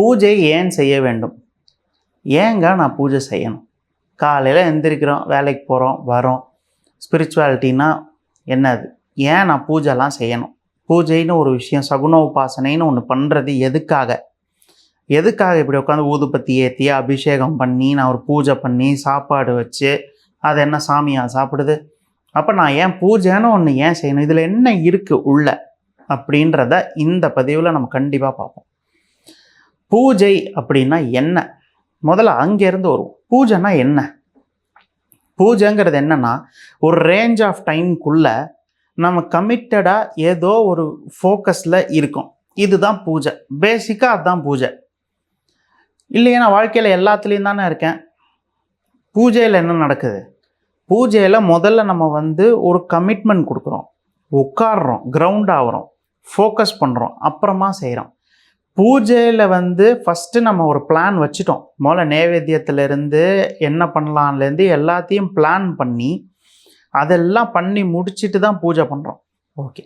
பூஜை ஏன் செய்ய வேண்டும்? ஏங்க நான் பூஜை செய்யணும்? காலையில் எந்திரிக்கிறோம் வேலைக்கு போகிறோம் வரோம். ஸ்பிரிச்சுவாலிட்டின்னா என்னது? ஏன் நான் பூஜைலாம் செய்யணும்? பூஜைன்னு ஒரு விஷயம் சகுன உபாசனைன்னு ஒன்று பண்ணுறது எதுக்காக? எதுக்காக இப்படி உட்காந்து ஊதுபத்தி ஏற்றி அபிஷேகம் பண்ணி நான் ஒரு பூஜை பண்ணி சாப்பாடு வச்சு அது என்ன சாமியாக சாப்பிடுது? அப்போ நான் ஏன் பூஜைன்னு ஒன்று ஏன் செய்யணும்? இதில் என்ன இருக்குது உள்ள? அப்படின்றத இந்த பதிவில் நம்ம கண்டிப்பாக பார்ப்போம். பூஜை அப்படின்னா என்ன? முதல்ல அங்கேருந்து வருவோம். பூஜைனா என்ன? பூஜைங்கிறது என்னன்னா ஒரு ரேஞ்ச் ஆஃப் டைம்குள்ளே நம்ம கமிட்டடாக ஏதோ ஒரு ஃபோக்கஸில் இருக்கும். இதுதான் பூஜை. பேசிக்காக அதுதான் பூஜை. இல்லையா நான் வாழ்க்கையில் எல்லாத்துலேயும் தானே இருக்கேன். பூஜையில் என்ன நடக்குது? பூஜையில் முதல்ல நம்ம வந்து ஒரு கமிட்மெண்ட் கொடுக்குறோம். உட்காடுறோம் கிரவுண்ட் ஆகிறோம் ஃபோக்கஸ் பண்ணுறோம் அப்புறமா செய்கிறோம் பூஜையில் வந்து ஃபஸ்ட்டு நம்ம ஒரு பிளான் வச்சுட்டோம். முதல்ல நேவேத்தியத்துலேருந்து என்ன பண்ணலான்லேருந்து எல்லாத்தையும் பிளான் பண்ணி அதெல்லாம் பண்ணி முடிச்சுட்டு தான் பூஜை பண்ணுறோம் ஓகே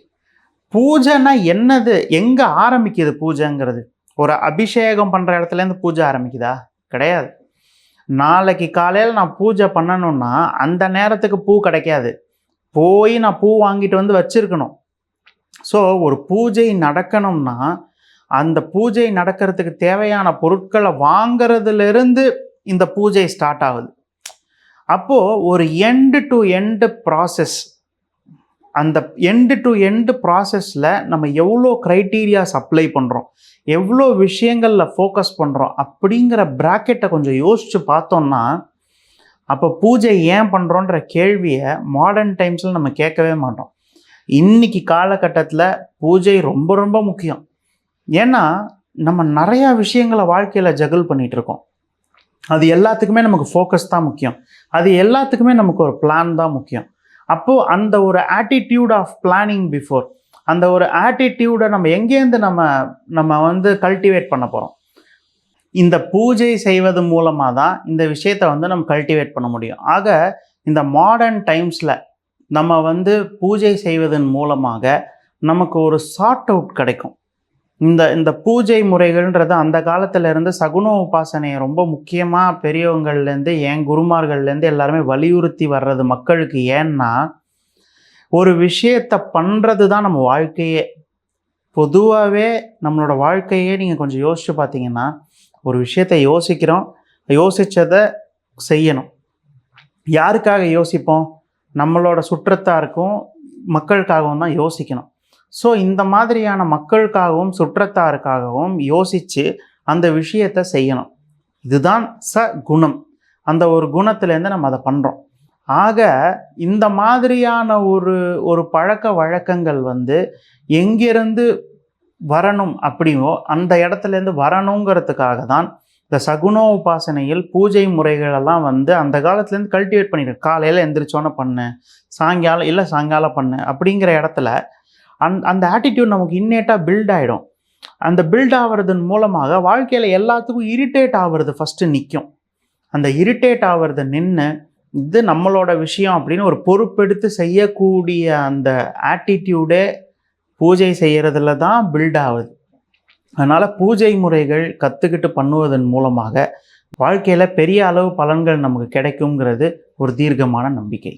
பூஜைனா என்னது? எங்கே ஆரம்பிக்குது பூஜைங்கிறது? ஒரு அபிஷேகம் பண்ணுற இடத்துலேருந்து பூஜை ஆரம்பிக்குதா? கிடையாது. நாளைக்கு காலையில் நான் பூஜை பண்ணணும்னா அந்த நேரத்துக்கு பூ கிடைக்காது. போய் நான் பூ வாங்கிட்டு வந்து வச்சுருக்கணும். ஸோ ஒரு பூஜை நடக்கணும்னா அந்த பூஜை நடக்கிறதுக்கு தேவையான பொருட்களை வாங்குறதுலேருந்து இந்த பூஜை ஸ்டார்ட் ஆகுது. அப்போது ஒரு எண்டு டு எண்டு ப்ராசஸ் அந்த எண்டு டு எண்டு ப்ராசஸில் நம்ம எவ்வளோ க்ரைட்டீரியாஸ் அப்ளை பண்ணுறோம் எவ்வளோ விஷயங்களில் ஃபோக்கஸ் பண்ணுறோம் அப்படிங்கிற ப்ராக்கெட்டை கொஞ்சம் யோசித்து பார்த்தோம்னா அப்போ பூஜை ஏன் பண்ணுறோன்ற கேள்வியை மாடர்ன் டைம்ஸில் நம்ம கேட்கவே மாட்டோம். இன்னைக்கு காலகட்டத்தில் பூஜை ரொம்ப ரொம்ப முக்கியம். ஏன்னா நம்ம நிறையா விஷயங்களை வாழ்க்கையில் ஜகல் பண்ணிகிட்டு இருக்கோம் அது எல்லாத்துக்குமே நமக்கு ஃபோக்கஸ் தான் முக்கியம். அது எல்லாத்துக்குமே நமக்கு ஒரு பிளான் தான் முக்கியம். அப்போது அந்த ஒரு ஆட்டிடியூட் ஆஃப் பிளானிங் பிஃபோர் அந்த ஒரு ஆட்டிடியூடை நம்ம எங்கேருந்து நம்ம நம்ம வந்து கல்டிவேட் பண்ண போகிறோம் இந்த பூஜை செய்வது மூலமாக தான் இந்த விஷயத்தை வந்து நம்ம கல்டிவேட் பண்ண முடியும். ஆக இந்த மாடர்ன் டைம்ஸில் நம்ம வந்து பூஜை செய்வதன் மூலமாக நமக்கு ஒரு சார்ட் அவுட் கிடைக்கும். இந்த இந்த பூஜை முறைகள்ன்றது அந்த காலத்திலேருந்து சகுன உபாசனையை ரொம்ப முக்கியமாக பெரியவங்கள்லேருந்து என் குருமார்கள்லேருந்து எல்லாருமே வலியுறுத்தி வர்றது மக்களுக்கு ஏன்னா ஒரு விஷயத்தை பண்ணுறது தான் நம்ம வாழ்க்கையே. பொதுவாகவே நம்மளோட வாழ்க்கையே நீங்கள் கொஞ்சம் யோசிச்சு பார்த்தீங்கன்னா ஒரு விஷயத்தை யோசிக்கிறோம் யோசித்ததை செய்யணும். யாருக்காக யோசிப்போம்? நம்மளோட சுற்றத்தாருக்கும் மக்களுக்காகவும் தான் யோசிக்கணும். ஸோ இந்த மாதிரியான மக்களுக்காகவும் சுற்றத்தாருக்காகவும் யோசித்து அந்த விஷயத்தை செய்யணும். இதுதான் ச குணம். அந்த ஒரு குணத்துலேருந்து நம்ம அதை பண்ணுறோம் ஆக இந்த மாதிரியான ஒரு ஒரு பழக்க வழக்கங்கள் வந்து எங்கிருந்து வரணும் அப்படியோ அந்த இடத்துலேருந்து வரணுங்கிறதுக்காக தான் இந்த சகுனோ உபாசனையில் பூஜை முறைகளெல்லாம் வந்து அந்த காலத்துலேருந்து கல்டிவேட் பண்ணிடுறேன் காலையில் எந்திரிச்சோன்னே பண்ணு சாயங்காலம் இல்லை சாயங்காலம் பண்ணு அப்படிங்கிற இடத்துல அந் அந்த ஆட்டிடியூட் நமக்கு இன்னேட்டாக பில்ட் ஆகிடும் அந்த பில்ட் ஆகிறதன் மூலமாக வாழ்க்கையில் எல்லாத்துக்கும் இரிட்டேட் ஆகிறது ஃபஸ்ட்டு நிற்கும் அந்த இரிட்டேட் ஆகிறது நின்று இது நம்மளோட விஷயம் அப்படின்னு ஒரு பொறுப்பெடுத்து செய்யக்கூடிய அந்த ஆட்டிடியூடே பூஜை செய்கிறதுல தான் பில்ட் ஆகுது. அதனால் பூஜை முறைகள் கற்றுக்கிட்டு பண்ணுவதன் மூலமாக வாழ்க்கையில் பெரிய அளவு பலன்கள் நமக்கு கிடைக்குங்கிறது ஒரு தீர்க்கமான நம்பிக்கை.